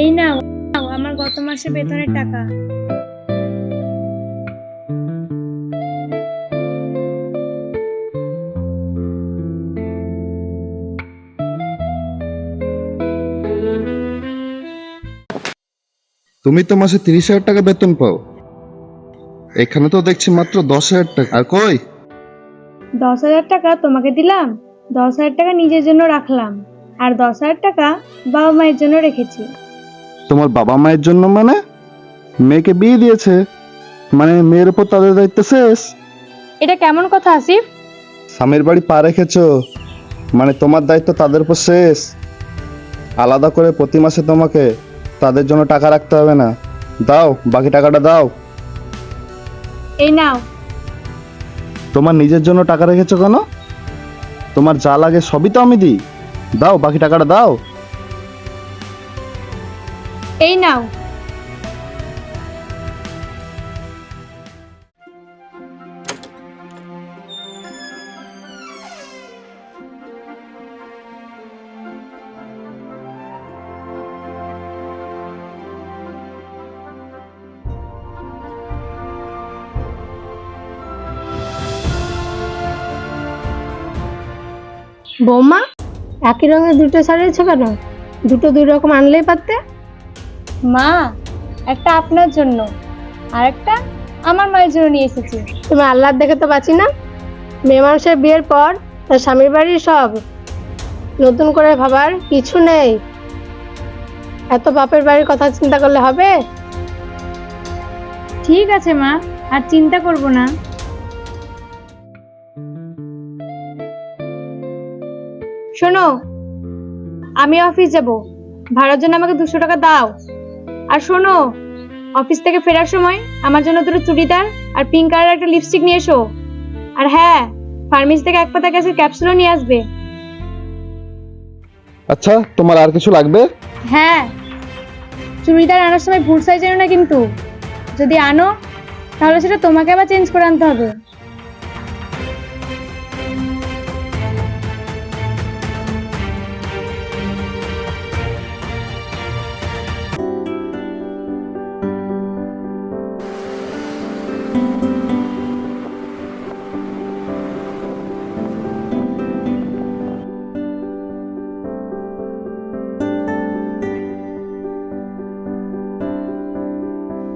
এই নাও নাও, আমার গত মাসে বেতনের টাকা। তুমি তো মাসে তিরিশ হাজার টাকা বেতন পাও। এখানে তো দেখছি মাত্র দশ হাজার টাকা। আর কই? দশ হাজার টাকা তোমাকে দিলাম দশ হাজার টাকা নিজের জন্য রাখলাম আর দশ হাজার টাকা বাবা মায়ের জন্য রেখেছি। তোমার বাবা মায়ের জন্য মানে? মেয়েকে বিয়ে দিয়েছে। মানে মেয়ের উপর তাদের দায়িত্ব শেষ। এটা কেমন কথা আসিফ? স্বামীর বাড়ি পা রেখেছো। মানে তোমার দায়িত্ব তাদের উপর শেষ। আলাদা করে প্রতি মাসে তোমাকে তাদের জন্য টাকা রাখতে হবে না। দাও বাকি টাকাটা দাও। এই নাও। তোমার নিজের জন্য টাকা রেখেছো কেন? তোমার যা লাগে সবই তো আমি দিই। দাও বাকি টাকাটা দাও। এই নাও। বৌমা একই রঙের দুটো শাড়ি আছে কেন? দুটো দুই রকম আনলেই পারতে? মা একটা আপনার জন্য আর একটা আমার মায়ের জন্য নিয়ে এসেছি। তুমি আল্লাহর দেখে তো বাঁচি না। মেয়ে মানুষের বিয়ের পর তার স্বামীর বাড়ির সব নতুন করে ভাবার কিছু নেই। এত বাপের বাড়ির কথা চিন্তা করলে হবে? ঠিক আছে মা আর চিন্তা করব না। শোনো আমি অফিস যাব। ভাড়ার জন্য আমাকে দুশো টাকা দাও। আর শোনো অফিস থেকে ফেরার সময় আমার জন্য দুটো চুড়িদার আর পিঙ্ক কালার একটা লিপস্টিক নিয়ে এসো। আর হ্যাঁ ফার্মেসি থেকে এক পাতা গ্যাসের ক্যাপসুলও নিয়ে আসবে। আচ্ছা তোমার আর কিছু লাগবে? হ্যাঁ চুড়িদার আনার সময় ভুল সাইজ এনো না কিন্তু। যদি আনো তাহলে সেটা তোমাকে আবার চেঞ্জ করে আনতে হবে।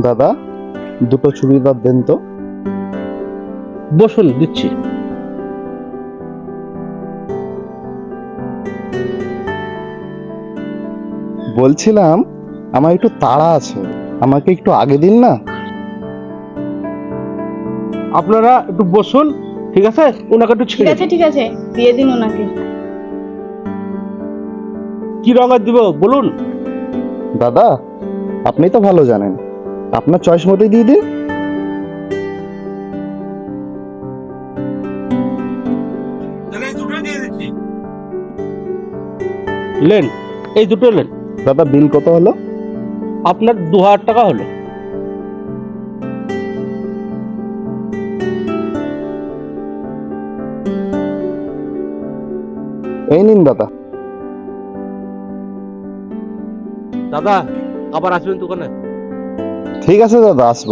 দাদা দুটো চুড়িদার দেন তো। বসুন দিচ্ছি। বলছিলাম আমার একটু তাড়া আছে। আমাকে একটু আগে দিন না। আপনারা একটু বসুন ঠিক আছে? ওনাকে একটু ছেড়ে দিন। ঠিক আছে দিয়ে দিন ওনাকে। কি রঙের দিব বলুন। দাদা আপনি তো ভালো জানেন। আপনার চয়েস মতোই দিয়ে দিন। লেন এই দুটো লেন। দাদা বিল কত হলো? আপনার দু হাজার টাকা হলো। এই নিন দাদা। দাদা আবার আসবেন দোকানে? ঠিক আছে দাদা আসব।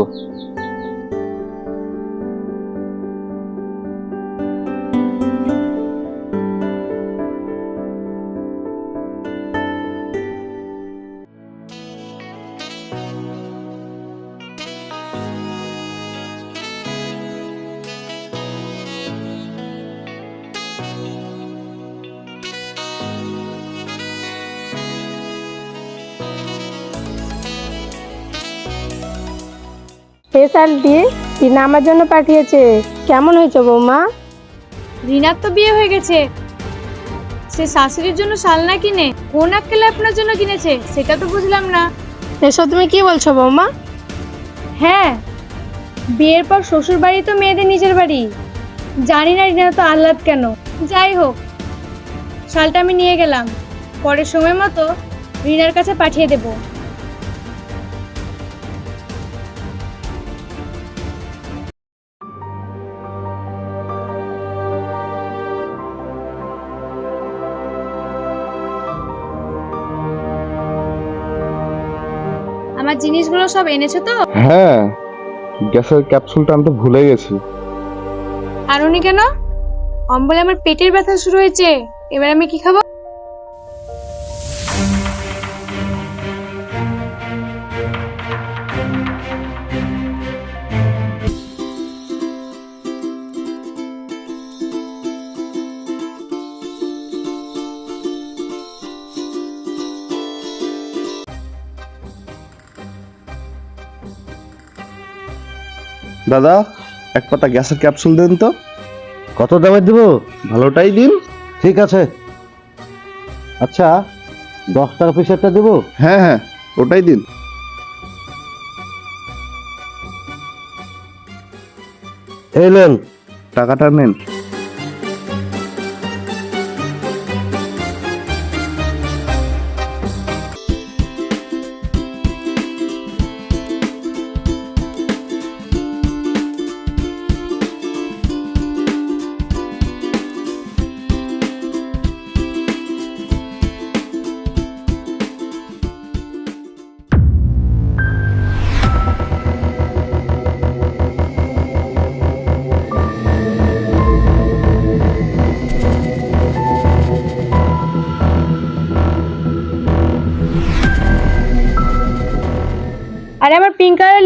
স্পেশালটি টিনা আমার জন্য পাঠিয়েছে। কেমন হয়েছে বৌমা? রিনার তো বিয়ে হয়ে গেছে। সে শাশুড়ির জন্য শাল না কিনে কোন আক্কেলে আপনার জন্য কিনেছে সেটা তো বুঝলাম না। এসব তুমি কি বলছো বৌমা? হ্যাঁ বিয়ের পর শ্বশুর বাড়ি তো মেয়েদের নিজের বাড়ি। জানি না রিনা তো আহ্লাদ কেন। যাই হোক শালটা আমি নিয়ে গেলাম। পরের সময় মতো রিনার কাছে পাঠিয়ে দেবো। আমার জিনিসগুলো সব এনেছো তো? হ্যাঁ গ্যাসের ক্যাপসুলটা আমি তো ভুলে গেছি। আর উনি কেন? অম্বলে আমার পেটের ব্যথা শুরু হয়েছে। এবার আমি কি খাব? দাদা এক পাতা গ্যাসের ক্যাপসুল দেন তো। কত দামে দেবো? ভালোটাই দিন। ঠিক আছে। আচ্ছা দশ টাকা পিসেরটা দেবো? হ্যাঁ হ্যাঁ ওটাই দিন। এই নেন। টাকাটা নেন।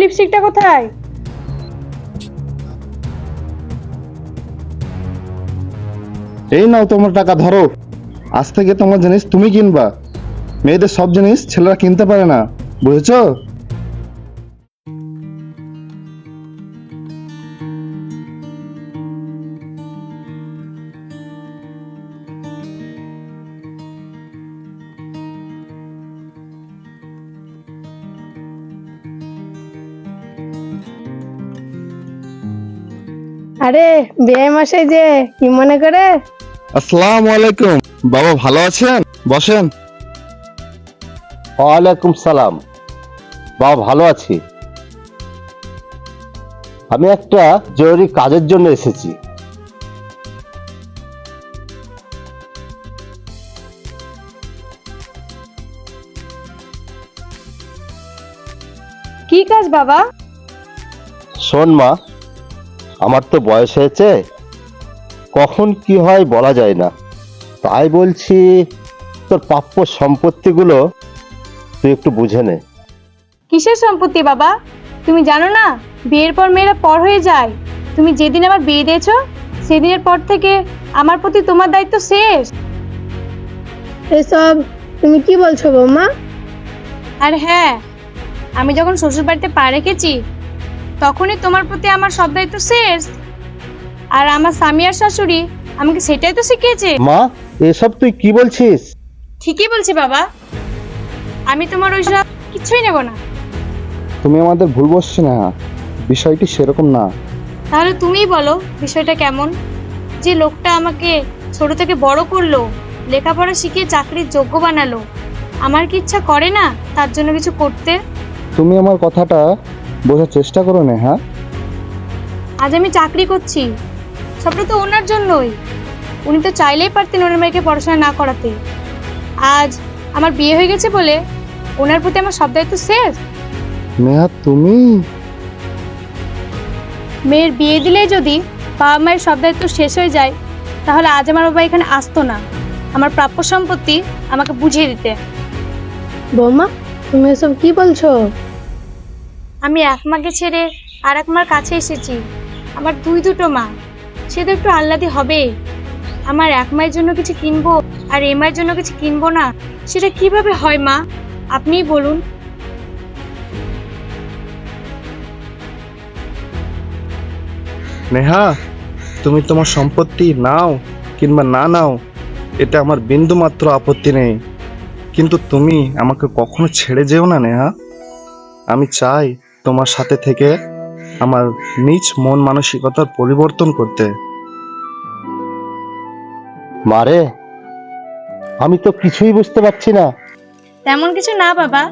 লিপস্টিকটা কোথায়? এই নাও তোমার টাকা, ধরো। আজ থেকে তোমার জিনিস তুমি কিনবা। মেয়েদের সব জিনিস ছেলেরা কিনতে পারে না, বুঝেছ? আরে বিয়ে মাসে যে কি মনে করে? আসসালামু আলাইকুম। বাবা ভালো আছেন? বসেন। ওয়ালাইকুম সালাম। বাবা ভালো আছি। আমি একটা জরুরি কাজের জন্য এসেছি। কি কাজ বাবা? শোন মা আমার তো বয়স হয়েছে কখন কি হয় বলা যায় না। তাই বলছি তোর প্রাপ্য সম্পত্তিগুলো তুই একটু বুঝে নে। কিসের সম্পত্তি বাবা? তুমি জানো না বিয়ের পর মেয়েরা পর হয়ে যায়। তুমি যেদিন আমার বিয়ে দিয়েছ সেদিনের পর থেকে আমার প্রতি তোমার দায়িত্ব শেষ। এসব তুমি কি বলছো বৌমা? আর হ্যাঁ আমি যখন শ্বশুর বাড়িতে পা রেখেছি তখনই তোমার প্রতি আমার সব দায়িত্ব শেষ। আর আমার স্বামী আর শাশুড়ি আমাকে সেটাই তো শিখিয়েছে। মা এসব তুই কি বলছিস? ঠিকই বলছি বাবা। আমি তোমার ওইসব কিছুই নেব না। তুমি আমাদের ভুল বসছো না। বিষয়টি সেরকম না। তাহলে তুমিই বলো বিষয়টা কেমন? যে লোকটা আমাকে ছোট থেকে বড় করল লেখাপড়া শিখিয়ে চাকরির যোগ্য বানালো আমার কি ইচ্ছা করে না তার জন্য কিছু করতে? তুমি আমার কথাটা বোঝার চেষ্টা করো না হ্যাঁ? আজ আমি চাকরি করছি। সবটা তো ওনার জন্যই। উনি তো চাইলেই পারতেন ওনার মেয়েকে পড়াশোনা না করাতে। আজ আমার বিয়ে হয়ে গেছে বলে ওনার প্রতি আমার সব দায়িত্ব শেষ নেহা তুমি? মেয়ের বিয়ে দিলেই যদি বাবা মায়ের সব দায়িত্ব শেষ হয়ে যায় তাহলে আজ আমার বাবা এখানে আসতো না। আমার প্রাপ্য সম্পত্তি আমাকে বুঝিয়ে দিতে। বৌমা তুমি এসব কি বলছো? আমি এক মাকে ছেড়ে আর এক মার কাছে এসেছি। আমার দুই দুটো মা। সে তো একটু আহ্লাদি হবে। আমার এক মায়ের জন্য কিছু কিনবো আর এ মায়ের জন্য কিছু কিনবো না, সেটা কীভাবে হয় মা? আপনিই বলুন। নেহা, তুমি তোমার সম্পত্তি নাও কিংবা না নাও, এটা আমার বিন্দু মাত্র আপত্তি নেই। কিন্তু তুমি আমাকে কখনো ছেড়ে যেও না, নেহা। আমি চাই তোমার সাথে থেকে আমার নিজ মন মানসিকতার পরিবর্তন করতে। মারে আমি তো কিছুই বুঝতে পারছি না। তেমন কিছু না বাবা।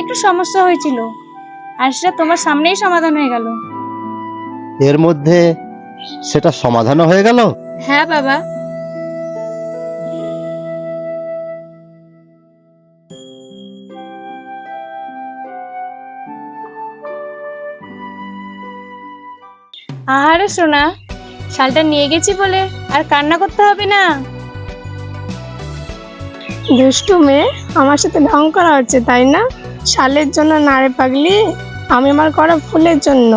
একটু সমস্যা হয়েছিল আর সেটা তোমার সামনেই সমাধান হয়ে গেল। এর মধ্যে সেটা সমাধানও হয়ে গেল? হ্যাঁ বাবা। আহারে সোনা শালটা নিয়ে গেছি বলে আর কান্না করতে হবে না। দুষ্টু মেয়ে আমার সাথে ঢং করা হচ্ছে তাই না? শালের জন্য নারে পাগলি আমি আমার করা ফুলের জন্য।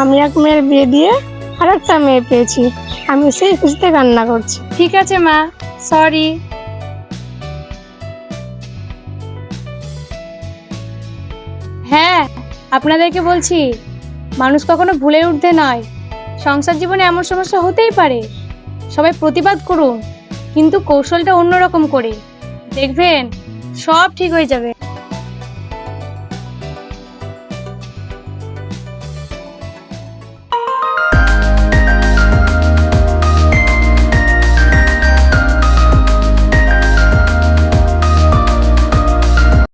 আমি এক মেয়ের বিয়ে দিয়ে আর একটা মেয়ে পেয়েছি আমি সেই খুশিতে কান্না করছি। ঠিক আছে মা সরি হ্যাঁ আপনাদেরকে বলছি মানুষ কখনো ভুলে উঠতে নয়। সংসার জীবনে এমন সমস্যা হতেই পারে। সবাই প্রতিবাদ করুন, কিন্তু কৌশলটা অন্যরকম করে। দেখবেন, সব ঠিক হয়ে যাবে।